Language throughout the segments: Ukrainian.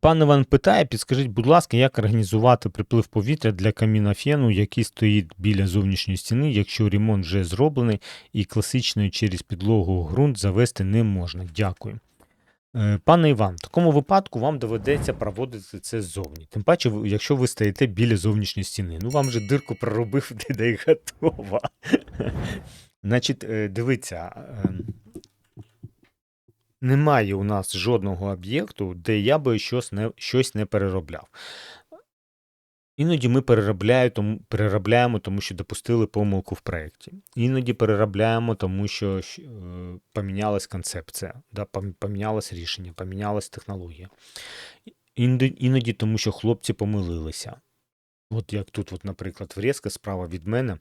Пан Іван питає, підскажіть, будь ласка, як організувати приплив повітря для каміна фену, який стоїть біля зовнішньої стіни, якщо ремонт вже зроблений і класичною через підлогу ґрунт завести не можна. Дякую. Е, Пане Іван, в такому випадку вам доведеться проводити це ззовні. Тим паче, якщо ви стоїте біля зовнішньої стіни. Ну вам же дирку проробив, де й готова. Значить, е, дивіться, е, немає у нас жодного об'єкту, де я би щось не, щось не переробляв. Іноді ми переробляю, тому, переробляємо, тому що допустили помилку в проєкті. Іноді переробляємо, тому що е, помінялась концепція, да, помінялось рішення, помінялась технологія. Іноді тому, що хлопці помилилися. От як тут, от, наприклад, врізка справа від мене.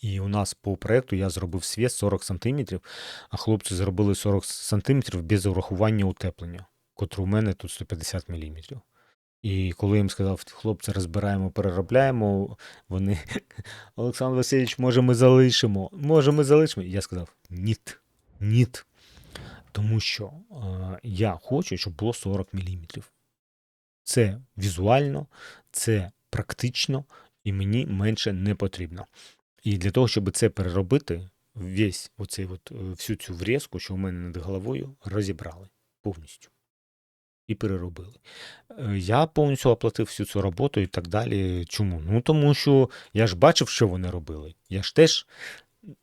І у нас по проєкту я зробив свіс 40 см, а хлопці зробили 40 см без урахування утеплення, котре у мене тут 150 мм. І коли їм сказав, хлопці, розбираємо, переробляємо, вони, Олександр Васильович, може ми залишимо, може ми залишимо. Я сказав, ніт, ніт. Тому що е, я хочу, щоб було 40 мм. Це візуально, це практично, і мені менше не потрібно. І для того, щоб це переробити, весь оцей от, е, всю цю врізку, що у мене над головою, розібрали повністю і переробили. Е, Я повністю оплатив всю цю роботу і так далі. Чому? Ну тому що я ж бачив, що вони робили. Я ж теж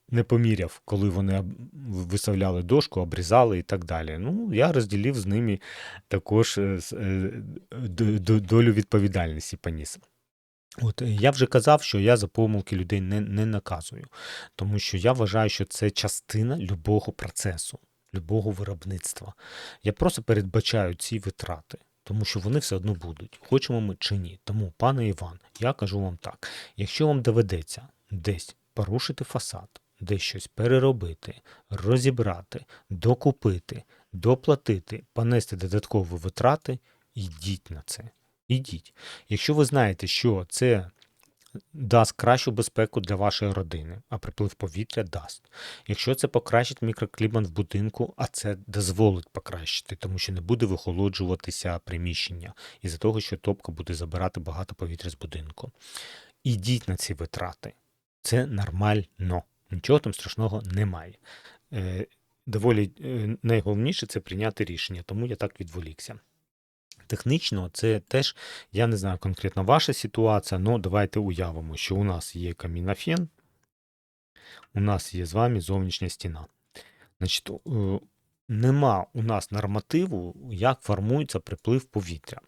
не поміряв, коли вони виставляли дошку, обрізали і так далі. Ну, я розділив з ними також е, долю відповідальності поніс. От е, я вже казав, що я за помилки людей не, не наказую, тому що я вважаю, що це частина любого процесу, любого виробництва. Я просто передбачаю ці витрати, тому що вони все одно будуть, хочемо ми чи ні. Тому, пане Іван, я кажу вам так: якщо вам доведеться десь порушити фасад, десь щось переробити, розібрати, докупити, доплатити, понести додаткові витрати, йдіть на це. Ідіть. Якщо ви знаєте, що це дасть кращу безпеку для вашої родини, а приплив повітря дасть. Якщо це покращить мікроклімат в будинку, а це дозволить покращити, тому що не буде вихолоджуватися приміщення із-за того, що топка буде забирати багато повітря з будинку. Ідіть на ці витрати. Це нормально. Нічого там страшного немає. Е, доволі е, найголовніше це прийняти рішення, тому я так відволікся. Технічно, це теж, я не знаю конкретно ваша ситуація, але давайте уявимо, що у нас є камінофен, у нас є з вами зовнішня стіна. Значить, нема у нас нормативу, як формується приплив повітря.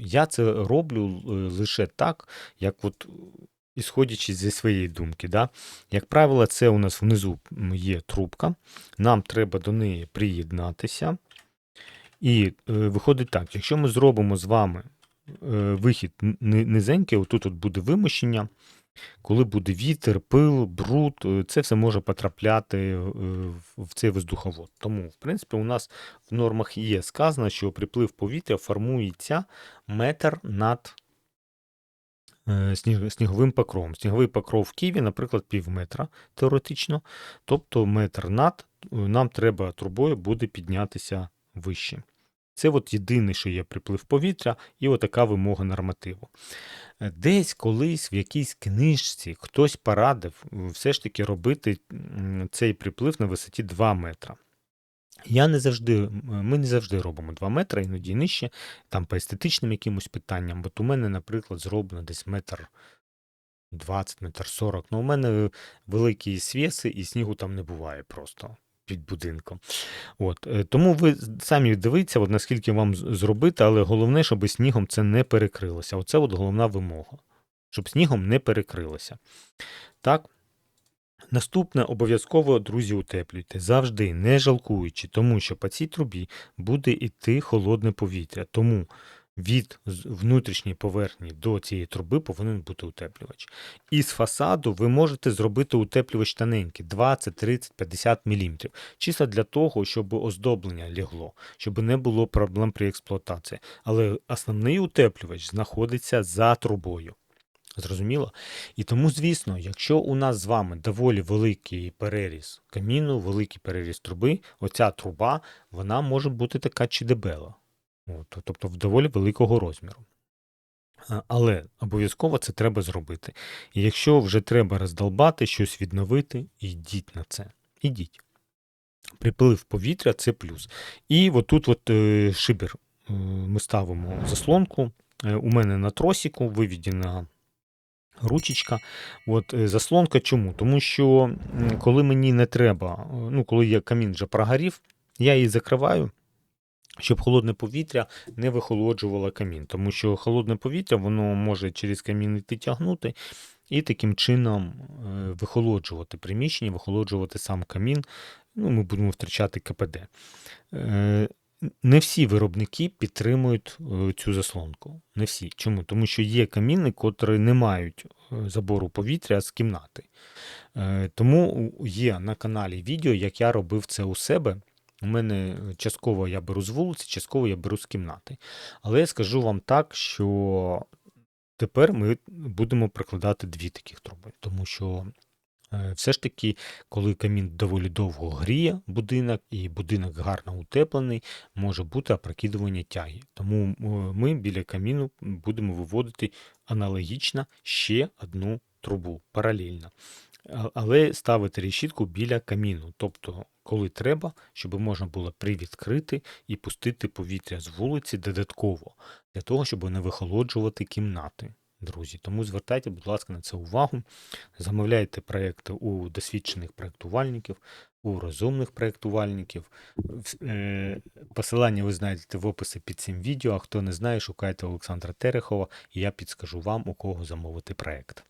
Я це роблю е, лише так, як от ісходячи зі своєї думки. Да? Як правило, це у нас внизу є трубка, нам треба до неї приєднатися. І е, виходить так, якщо ми зробимо з вами е, вихід низенький, отут от буде вимощення, коли буде вітер, пил, бруд, е, це все може потрапляти е, в- цей воздуховод. Тому, в принципі, у нас в нормах є сказано, що приплив повітря формується метр над е, сніговим покровом. Сніговий покров в Києві, наприклад, пів метра теоретично, тобто метр над, нам треба трубою буде піднятися вище. Це от єдине, що є приплив повітря, і отака вимога нормативу. Е, Десь колись в якійсь книжці хтось порадив е, все ж таки робити цей приплив на висоті 2 метра. Я не завжди, ми не завжди робимо 2 метри, іноді нижче, там по естетичним якимось питанням. От у мене, наприклад, зроблено десь метр 20, метр 40. Ну, у мене великі свіси і снігу там не буває просто під будинком. От, е, тому ви самі дивіться, от наскільки вам зробити, але головне, щоб снігом це не перекрилося. Оце от головна вимога, щоб снігом не перекрилося. Так. Наступне обов'язково, друзі, утеплюйте завжди, не жалкуючи, тому що по цій трубі буде йти холодне повітря. Тому від внутрішньої поверхні до цієї труби повинен бути утеплювач. Із фасаду ви можете зробити утеплювач тоненький 20, 30, 50 мм. Чисто для того, щоб оздоблення лягло, щоб не було проблем при експлуатації. Але основний утеплювач знаходиться за трубою. Зрозуміло? І тому, звісно, якщо у нас з вами доволі великий переріз каміну, великий переріз труби, оця труба, вона може бути така чи дебела. От, тобто в доволі великого розміру. Але обов'язково це треба зробити. І якщо вже треба роздолбати, щось відновити, йдіть на це. Ідіть. Приплив повітря це плюс. І отут от е, шибер е, ми ставимо заслонку. Е, у мене на тросіку виведена ручечка. От заслонка чому? Тому що коли мені не треба, ну коли я камін вже прогорів, я її закриваю. Щоб холодне повітря не вихолоджувало камін, тому що холодне повітря воно може через камін йти тягнути і таким чином е, вихолоджувати приміщення, вихолоджувати сам камін. Ну, ми будемо втрачати КПД. Е, Не всі виробники підтримують е, цю заслонку. Не всі. Чому? Тому що є каміни, котрі не мають забору повітря з кімнати. Тому є на каналі відео, як я робив це у себе. У мене частково я беру з вулиці, частково я беру з кімнати. Але я скажу вам так, що тепер ми будемо прикладати дві таких труби, тому що все ж таки, коли камін доволі довго гріє будинок, і будинок гарно утеплений, може бути опрокидування тяги. Тому е, ми біля каміну будемо виводити аналогічно ще одну трубу паралельно. Але ставити решітку біля каміну, тобто, коли треба, щоб можна було привідкрити і пустити повітря з вулиці додатково, для того, щоб не вихолоджувати кімнати. Друзі, тому звертайте, будь ласка, на це увагу. Замовляйте проекти у досвідчених проєктувальників, у розумних проєктувальників. Е, Посилання ви знайдете в описі під цим відео. А хто не знає, шукайте Олександра Терехова, і я підскажу вам, у кого замовити проект.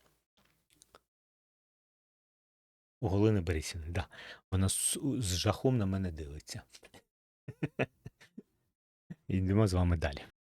У Галини Борисівни, да. Вона з, з жахом на мене дивиться. Йдемо з вами далі.